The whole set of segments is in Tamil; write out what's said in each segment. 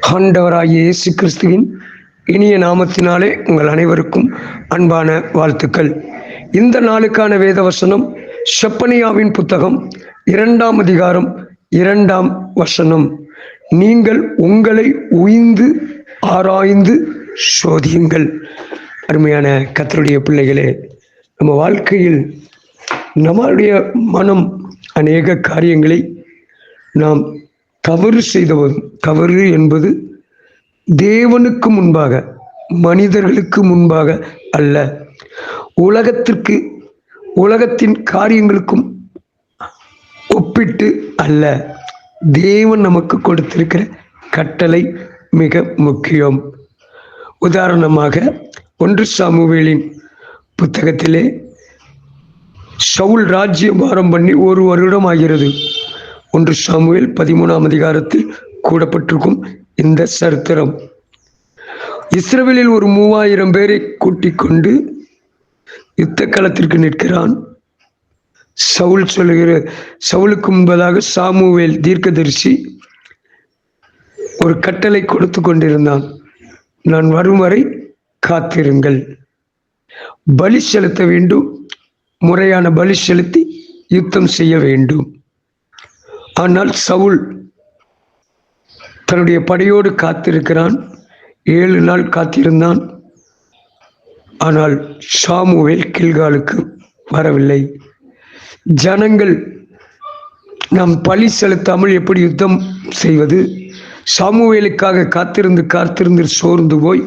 ஆண்டவராகிய இயேசு கிறிஸ்துவின் இனிய நாமத்தினாலே உங்கள் அனைவருக்கும் அன்பான வாழ்த்துக்கள். இந்த நாளுக்கான வேத வசனம் செப்பனியாவின் புத்தகம் இரண்டாம் அதிகாரம் இரண்டாம் வசனம். நீங்கள் உங்களை உய்ந்து ஆராய்ந்து சோதியுங்கள். அருமையான கத்தருடைய பிள்ளைகளே நம்ம வாழ்க்கையில் நம்மளுடைய மனம் அநேக காரியங்களை நாம் தவறு செய்தவரும் தவறு என்பது தேவனுக்கு முன்பாக மனிதர்களுக்கு முன்பாக அல்ல. உலகத்திற்கு உலகத்தின் காரியங்களுக்கும் ஒப்பிட்டு அல்ல. தேவன் நமக்கு கொடுத்திருக்கிற கட்டளை மிக முக்கியம். உதாரணமாக ஒன்று சாமுவேலின் புத்தகத்திலே சவுல் ராஜ்யபாரம் பண்ணி ஒரு வருடம் ஆகிறது. ஒன்று சாமுவேல் பதிமூணாம் அதிகாரத்தில் கூடப்பட்டிருக்கும் இந்த சரித்திரம். இஸ்ரவேலில் ஒரு மூவாயிரம் பேரை கூட்டிக் கொண்டு யுத்த களத்திற்கு நிற்கிறான். சவுல் சொல்லுகிற சவுலுக்கு முன்பதாக சாமுவேல் தீர்க்கதரிசி ஒரு கட்டளை கொடுத்து கொண்டிருந்தான். நான் வரும் வரை காத்திருங்கள். பலி செலுத்த வேண்டும். முறையான பலி செலுத்தி யுத்தம் செய்ய வேண்டும். ஆனால் சவுல் தன்னுடைய படையோடு காத்திருக்கிறான். ஏழு நாள் காத்திருந்தான். ஆனால் சாமுவேல் கில்காலுக்கு வரவில்லை. ஜனங்கள் நாம் பழி செலுத்தாமல் எப்படி யுத்தம் செய்வது? சாமுவேலுக்காக காத்திருந்து காத்திருந்து சோர்ந்து போய்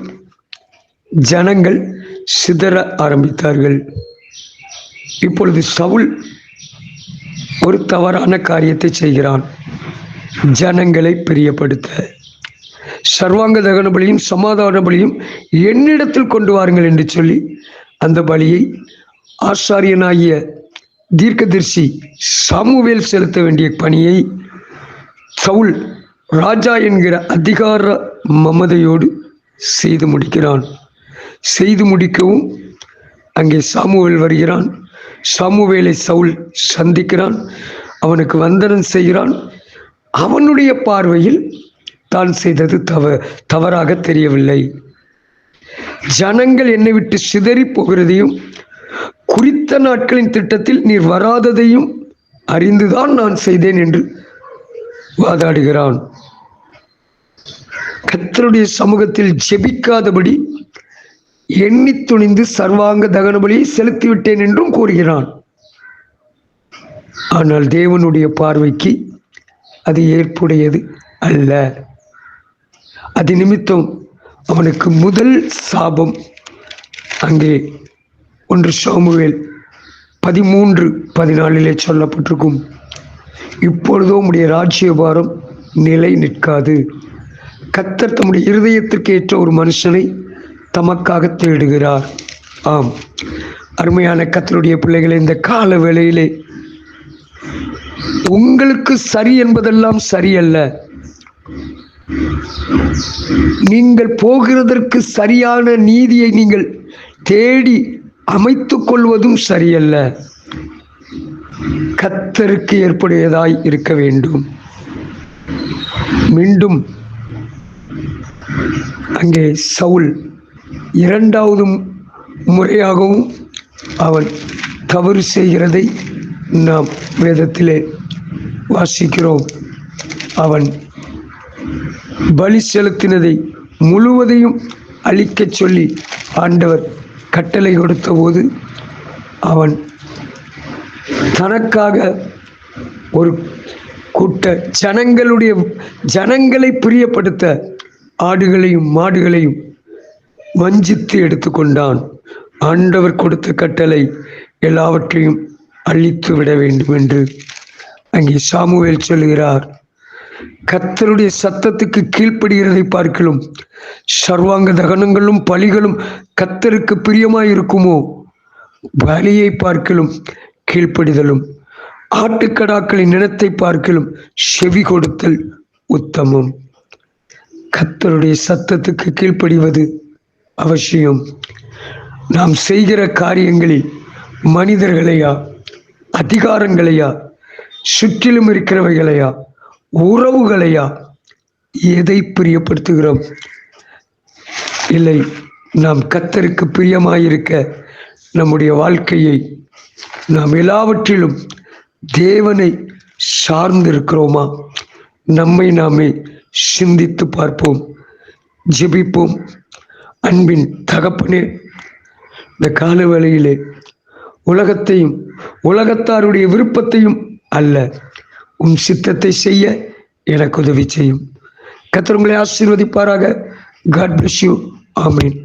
ஜனங்கள் சிதற ஆரம்பித்தார்கள். இப்பொழுது சவுல் ஒரு தவறான காரியத்தை செய்கிறான். ஜனங்களை பிரியப்படுத்த. சர்வாங்க தகன பலியும் சமாதான பலியும் என்னிடத்தில் கொண்டு வாருங்கள் என்று சொல்லி அந்த பலியை ஆசாரியனாகிய தீர்க்கதரிசி சாமுவேல் செலுத்த வேண்டிய பணியை சவுல் ராஜா என்கிற அதிகார மமதையோடு செய்து முடிக்கிறான். செய்து முடிக்கவும் அங்கே சாமுவேல் வருகிறான். சமுவேலை சவுல் சந்திக்கிறான் அவனுக்கு வந்தனம் செய்கிறான். அவனுடைய பார்வையில் தான் செய்தது தவ தவறாக தெரியவில்லை. ஜனங்கள் என்னை விட்டு சிதறி போகிறதையும் குறித்த நாட்களின் திட்டத்தில் நீர் வராததையும் அறிந்துதான் நான் செய்தேன் என்று வாதாடுகிறான். கத்தருடைய சமூகத்தில் ஜெபிக்காதபடி எண்ணி துணிந்து சர்வாங்க தகனபலியை செலுத்திவிட்டேன் என்றும் கூறுகிறான். ஆனால் தேவனுடைய பார்வைக்கு அது ஏற்புடையது அல்ல. அது நிமித்தம் அவனுக்கு முதல் சாபம் அங்கே ஒன்று சாமுவேல் பதிமூன்று பதினாலிலே சொல்லப்பட்டிருக்கும். இப்பொழுதோ உடைய ராஜ்யபாரம் நிலை நிற்காது. கத்தர் தம்முடைய இருதயத்திற்கு ஏற்ற ஒரு மனுஷனை தமக்காக தேடுகிறார். ஆம். அருமையான கத்தருடைய பிள்ளைகளை இந்த கால வேளையிலே உங்களுக்கு சரி என்பதெல்லாம் சரியல்ல. நீங்கள் போகிறதற்கு சரியான நீதியை நீங்கள் தேடி அமைத்துக் கொள்வதும் சரியல்ல. கத்தருக்கு ஏற்புடையதாய் இருக்க வேண்டும். மீண்டும் அங்கே சவுல் இரண்டாவது முறையாகவும் அவன் தவறு செய்கிறதை நாம் வேதத்திலே வாசிக்கிறோம். அவன் பலி செலுத்தினதை முழுவதையும் அழிக்கச் சொல்லி ஆண்டவர் கட்டளை கொடுத்த போது அவன் தனக்காக ஒரு கூட்ட ஜனங்களுடைய ஜனங்களை பிரியப்படுத்த ஆடுகளையும் மாடுகளையும் வஞ்சித்து எடுத்துக்கொண்டான். ஆண்டவர் கொடுத்த கட்டளை எல்லாவற்றையும் அழித்து விட வேண்டும் என்று அங்கே சாமுவேல் சொல்கிறார் கத்தருடைய சத்தத்துக்கு கீழ்ப்படுகிறதை பார்க்கலும் சர்வாங்க தகனங்களும் பலிகளும் கத்தருக்கு பிரியமாய் இருக்குமோ பலியை பார்க்கலும் கீழ்ப்படிதலும் ஆட்டுக்கடாக்களின் நிலத்தை பார்க்கலும் செவி கொடுத்தல் உத்தமம். கத்தருடைய சத்தத்துக்கு கீழ்ப்படிவது அவசியம். நாம் செய்கிற காரியங்களில் மனிதர்களையா அதிகாரங்களையா சுற்றிலும் இருக்கிறவைகளையா உறவுகளையா எதை பிரியப்படுத்துகிறோம்? இல்லை நாம் கத்தருக்கு பிரியமாயிருக்க நம்முடைய வாழ்க்கையை நாம் எல்லாவற்றிலும் தேவனை சார்ந்திருக்கிறோமா? நம்மை நாமே சிந்தித்து பார்ப்போம் ஜெபிப்போம் அன்பின் தகப்பனே இந்த கால வேளையிலே உலகத்தையும் உலகத்தாருடைய விருப்பத்தையும் அல்ல உன் சித்தத்தை செய்ய எனக்கு உதவி செய்யும். கத்திரங்களை ஆசீர்வதிப்பாராக. காட் பிளஸ் யூ ஆமீன்